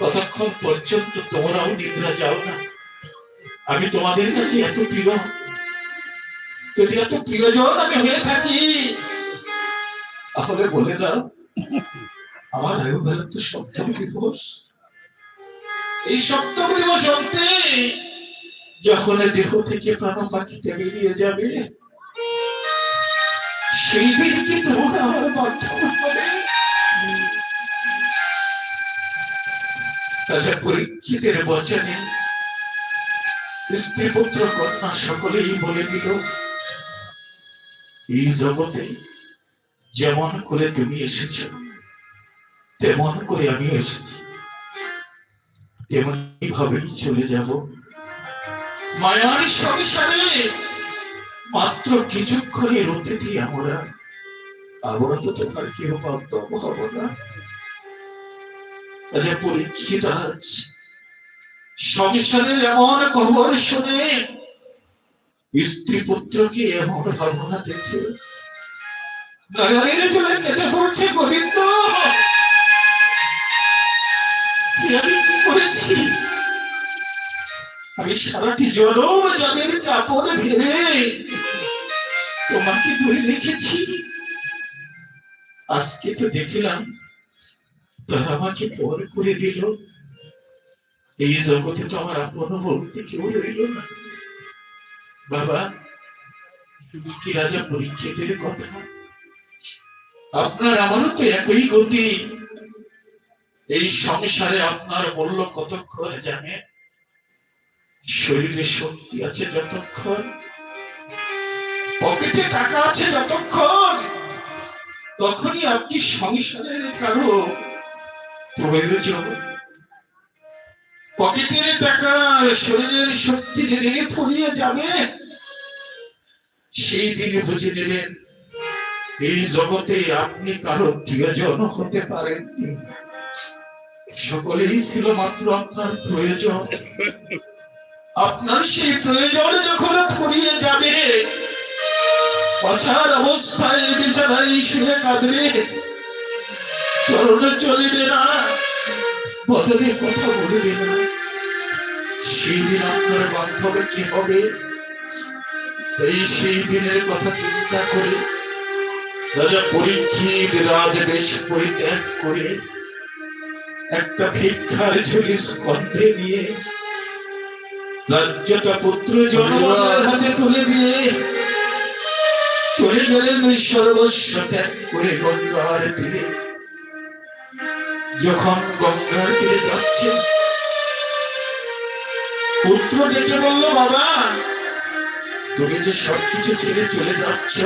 ততক্ষণ পর্যন্ত তোমরাও নিদ্রা যাও না। আমি তোমাদের কাছে এত প্রিয়। যদি এত প্রিয়জন আমি হয়ে থাকি, তাহলে বলে দাও, আমার আয়ু ভালো তো সপ্তম দিবস। এই সপ্তম দিবস অন্তে যখন দেহ থেকে প্রাণ পাখিটা বেরিয়ে যাবে, সেই দিন কি তোমার আমার বাধ্যম হবে। রাজা স্ত্রী পুত্র কন্যা সকলেই বলে দিল, এই জগতে যেমন করে তুমি এসেছ, তেমন করে আমি এসেছি। তেমনি ভাবেই চলে যাব। মায়ার সংসারে মাত্র কিছুক্ষণের অতিথি আমরা আমরা তো তোমার কেউ বান্ধব হব না। রাজা পরীক্ষিত আজ সংসারের এমন খবর শুনে স্ত্রী পুত্রকে এমন ভাবনা দেখে করেছি? আমি সারাটি জনম যাদের কাপড় ভেবে তোমাকে ধরে রেখেছি আজকে তো দেখলাম তারা আমাকে পর করে দিল। এই জগতে তো আমার আপন বলতে কেউ রইল না। বাবা কি রাজা পরীক্ষিতের কথা? আপনার আমারও তো একই গতি। এই সংসারে আপনার মূল্য কতক্ষণ জানে? শরীরে শক্তি আছে যতক্ষণ। পকেটে টাকা আছে যতক্ষণ। তখনই আপনি সংসারের কারও প্রয়োজন পকেটের টাকা শরীরের শক্তি যেদিনে ফুরিয়ে যাবে, সেই দিনে বুঝে নেবেন এই জগতে আপনি কারও প্রিয়জন হতে পারেননি। সকলেই ছিল মাত্র আপনার প্রয়োজন। আপনার সেই প্রয়োজন যখন ফুরিয়ে যাবে অছার অবস্থায় বিছানায় শুয়ে কাঁদবে চরণ চলিবে না, বদলে কথা বলবে না। সেই দিন আপনার মাধ্যমে কি হবে? এই সেই দিনের কথা চিন্তা করে, রাজা পরীক্ষিত রাজবেশ পরিত্যাগ করে, একটা ভিক্ষার ঝুলি স্কন্ধে নিয়ে, রাজ্যটা পুত্র জনগণের হাতে তুলে দিয়ে, চলে গেলেন সর্বস্ব ত্যাগ করে গঙ্গার তীরে। যখন গঙ্গার তীরে যাচ্ছে, পুত্র ডেকে বলল, বাবা তুমি যে সবকিছু ছেড়ে চলে যাচ্ছ,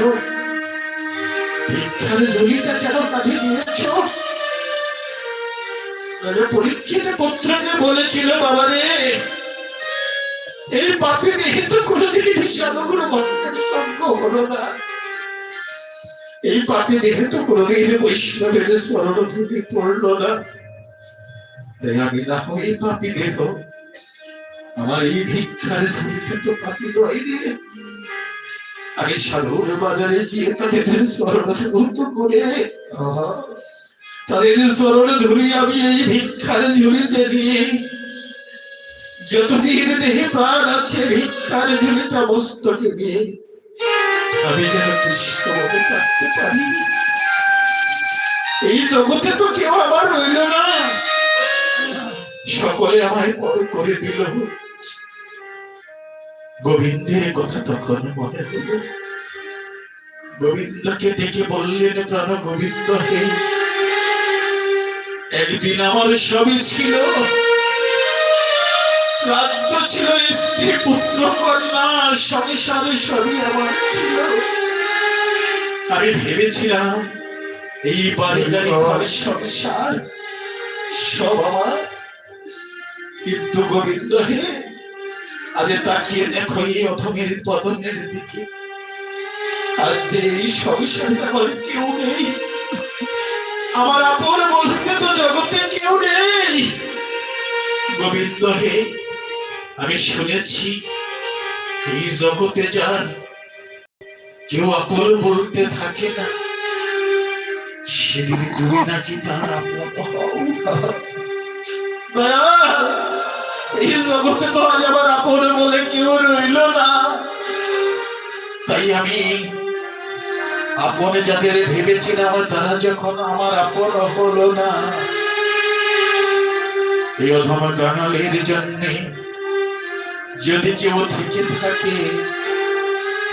ভিক্ষার জমিটা কেন কাঁধে নিয়েছ? পরীক্ষিত পুত্রকে বলেছিল, বাবা রে, এই পাপে দেখে তো কোনোদিন বিষাদ কোনো ভক্তের সঙ্গ হলো না। এই পাপে দেখে তো কোনোদিন বৈষ্ণবের স্মরণ থেকে পড়ল না। তাই আমি পাপি দেহ। আমার এই ভিক্ষার শরীরে তো পাপি নয় আমি সাধুর বাজারে গিয়ে তাদের স্মরণ ধূর্ত করে তাদের স্মরণ ধরি আমি এই ভিক্ষার ঝুলিতে নিয়ে যতদিন দেহে প্রাণ আছে, ভিক্ষার ঝুলিটা মস্তকে নিয়ে আমি যেন কৃষ্ণভাবে পারি। এই জগতে তো কেউ আমার রইল না। সকলে আমায় বড় করে দিল। গোবিন্দের কথা তখন মনে হলো। গোবিন্দকে ডেকে বললেন, প্রাণ গোবিন্দ হে, একদিন আমার সবই ছিল। রাজ্য ছিল স্ত্রী পুত্র কন্যা সংসারে সবই আমার ছিল। আমি ভেবেছিলাম, এই ঘর সংসার, সব আমার। কিন্তু গোবিন্দ হে আরে তাকিয়ে দেখো এই অথমের পতনের দিকে। আর যে এই সংসারে আমার কেউ নেই, আমার আপন বলতে তো জগতে কেউ নেই। গোবিন্দ হে আমি শুনেছি, এই জগতে যার কেউ আপন বলতে থাকে না, সেদিন তুমি নাকি তার আপন তাই জগতে তো আজ আমার আপন বলে কেউ রইল না। তাই আমি আপন যাদের ভেবেছিলাম তারা যখন আমার আপন হলো না। এই অধম কাঙালের জন্যে যদি কেউ থেকে থাকে,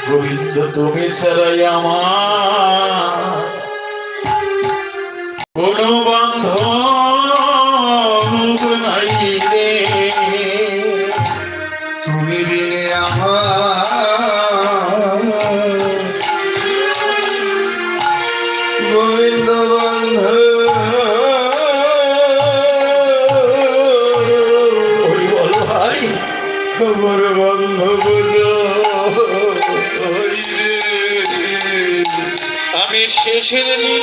গোবিন্দ তুমি সারাই আমার। কোন বন্ধ নাই রে। তুমি বিনে আমার আমি শেষের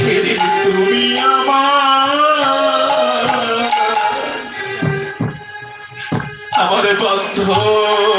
সেদিন তুমি আমার আমার বান্ধব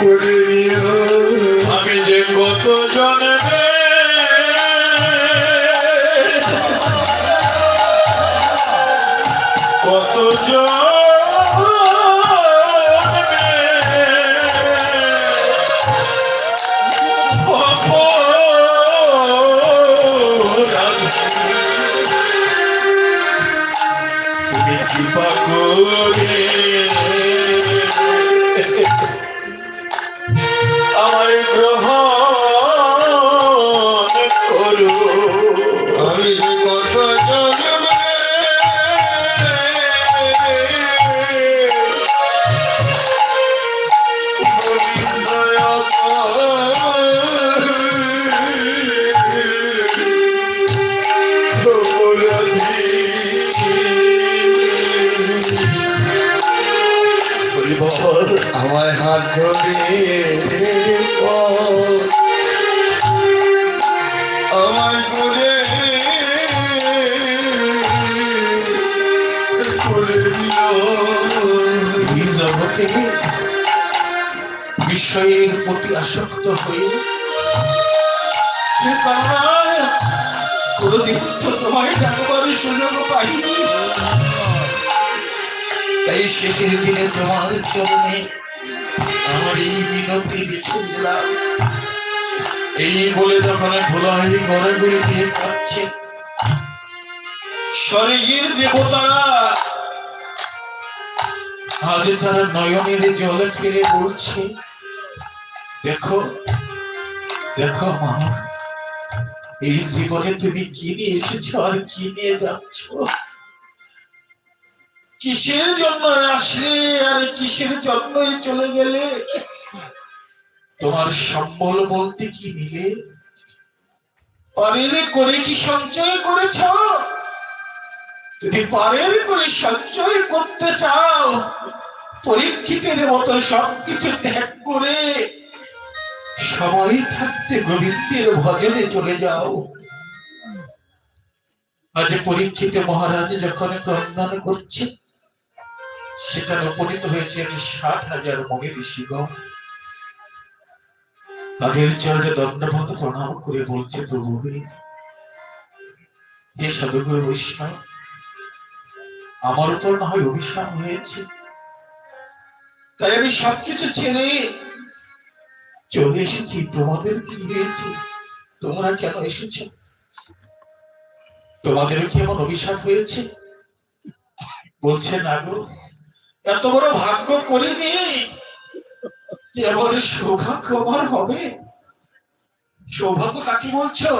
করে নিও। আমি যে কত জন্মে কত জন্মে হাত ধরে। আমায় করে জগতে বিষয়ের প্রতি আসক্ত হয়ে হে তো তোমায় ডাকবার সুযোগ পাইনি তাই শেষের দিনে তোমার চরণে আমার এই মিনতি রেখে এই বলে তখন গড়ে গড়ে দিয়ে কাচ্ছে স্বর্গের দেবতারা আজ তারা নয়নের জলে ফেলে বলছে দেখো দেখো মা এই জীবনে তুমি কি নিয়ে এসেছ আর কি নিয়ে যাচ্ছ? কিসের জন্য আসলে আর কিসের জন্যই চলে গেলে? তোমার সম্বল বলতে কি নিলে পারের করে কি সঞ্চয় করেছ? যদি পারের করে সঞ্চয় করতে চাও পরীক্ষিতের মতো সবকিছু ত্যাগ করে সময় থাকতে গোবিন্দের ভজনে চলে যাও। আজ পরীক্ষিত মহারাজ যখন ক্রন্দন করছে সেখানে উপনীত হয়েছেন ষাট হাজার মনের ঋষিগণ। তাদের চরণে দণ্ডভত প্রণাম করে বলছে, প্রভু, হে সদগুরু বৈষ্ণব, আমার উপর না হয় অভিশাপ হয়েছে? তাই আমি সবকিছু ছেড়ে চলে এসেছি। তোমাদের কি হয়েছে? তোমরা কেন এসেছ? তোমাদেরও কি এমন অভিশাপ হয়েছে? বলছে, না গো এত বড় ভাগ্য যে এমন সৌভাগ্য আমার হবে। সৌভাগ্য কাকে বলছো?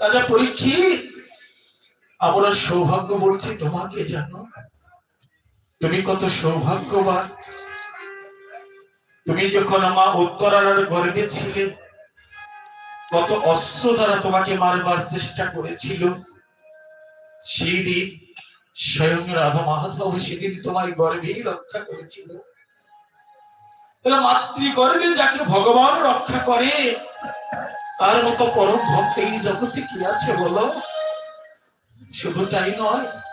রাজা পরীক্ষিত আমরা সৌভাগ্য বলছি তোমাকে জানো তুমি কত সৌভাগ্যবান। তুমি যখন মা উত্তরার গর্ভে ছিলে, কত অস্ত্র দ্বারা তোমাকে মারবার চেষ্টা করেছিল। সেই দিন স্বয়ং রাধা মাধব সেদিন তোমায় গর্ভেই রক্ষা করেছিল। তাহলে মাতৃগর্ভে যাকে ভগবান রক্ষা করে, তার মতো পরম ভক্ত এই জগতে কি আছে বলো? শুধু তাই নয়